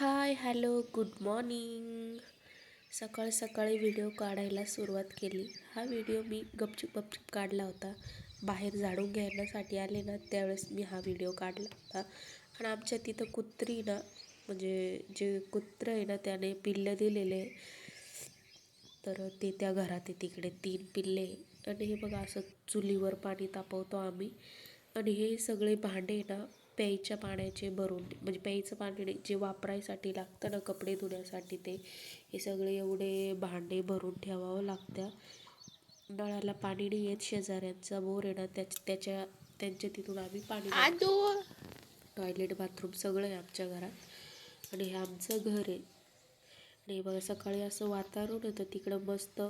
Hi hello good morning सकाळ सकाळी video काढायला सुरुवात केली. हा व्हिडिओ मी गपचूप गपचूप काढला होता. बाहेर झाडून घेण्यासाठी आले ना त्यावेळेस मी हा व्हिडिओ काढला होता. आणि आमच्या तिथं कुत्री ना म्हणजे जे कुत्रं आहे ना त्याने पिल्लं दिलेले. तर ते त्या घरात आहे तिकडे तीन पिल्ले. आणि हे बघा असं चुलीवर पाणी तापवतो आम्ही. आणि हे सगळे भांडे ना प्यायच्या पाण्याचे भरून म्हणजे प्यायचं पाणी जे वापरायसाठी लागतं ना कपडे धुण्यासाठी ते हे सगळे एवढे भांडे भरून ठेवावं लागतं. नळाला पाणी नाही येत शेजाऱ्यांचा बोर आहे ना त्याच त्याच्या त्यांच्या तिथून आम्ही पाणी टॉयलेट बाथरूम सगळं आहे आमच्या घरात. आणि हे आमचं घर आहे. आणि बघा सकाळी असं वातावरण होतं तिकडं मस्त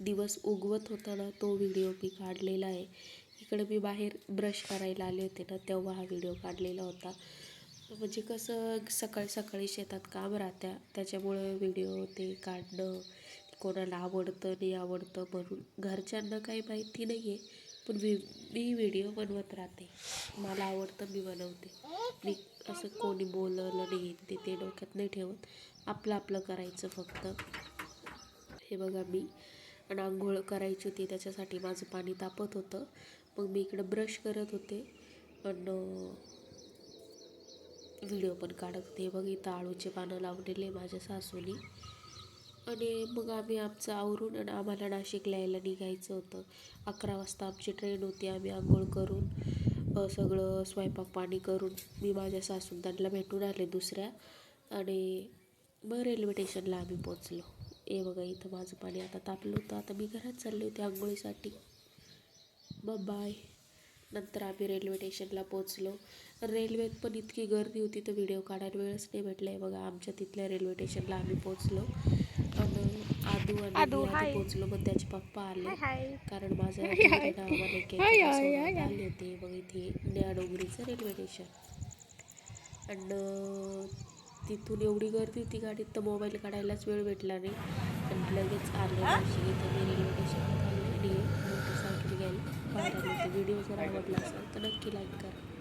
दिवस उगवत होता ना तो व्हिडिओ मी काढलेला आहे. इकडं मी बाहेर ब्रश करायला आले होते ना तेव्हा हा व्हिडिओ काढलेला होता. म्हणजे कसं सकाळी सकाळी शेतात काम राहत्या त्याच्यामुळं व्हिडिओ ते काढणं कोणाला आवडतं नाही आवडतं म्हणून घरच्यांना काही माहिती नाही आहे पण मी मी व्हिडिओ बनवत राहते. मला आवडतं मी बनवते. मी असं कोणी बोललं नाही ते ते डोक्यात नाही ठेवत. आपलं आपलं करायचं फक्त. हे बघा मी आणि आंघोळ करायची होती त्याच्यासाठी माझं पाणी तापत होतं. मग मी इकडं ब्रश करत होते. आणि व्हिडिओ पण काढत होते. मग इथं आळूचे पानं लावलेले माझ्या सासूनी. आणि मग आम्ही आमचं आवरून आणि आम्हाला नाशिकला यायला निघायचं होतं. अकरा वाजता आमची ट्रेन होती. आम्ही आंघोळ करून सगळं स्वयंपाक पाणी करून मी माझ्या सासून त्यांना भेटून आले दुसऱ्या. आणि मग रेल्वे स्टेशनला आम्ही पोचलो ए बघा इथं माझं पाणी आता तापलं होतं. आता मी घरात चालले होते आंघोळीसाठी. मग बाय नंतर आम्ही रेल्वे स्टेशनला पोचलो रेल्वेत पण इतकी गर्दी होती तर व्हिडिओ काढायला वेळच नाही भेटला आहे बघा आमच्या तिथल्या रेल्वे स्टेशनला आम्ही पोचलो आणि आदू आणि आधी पोचलो मग त्याचे पप्पा आले. कारण माझं एक आले होते. मग इथे निळाडोंगरीचं रेल्वे स्टेशन आणि तिथून एवढी गर्दी होती गाडीत तर मोबाईल काढायलाच वेळ भेटला नाही. आणि लगेच आले इथं मी रेल्वे स्टेशनला आले आणि मोटरसायकल आले व्हिडिओ जर आवडला असेल तर नक्की लाईक करा.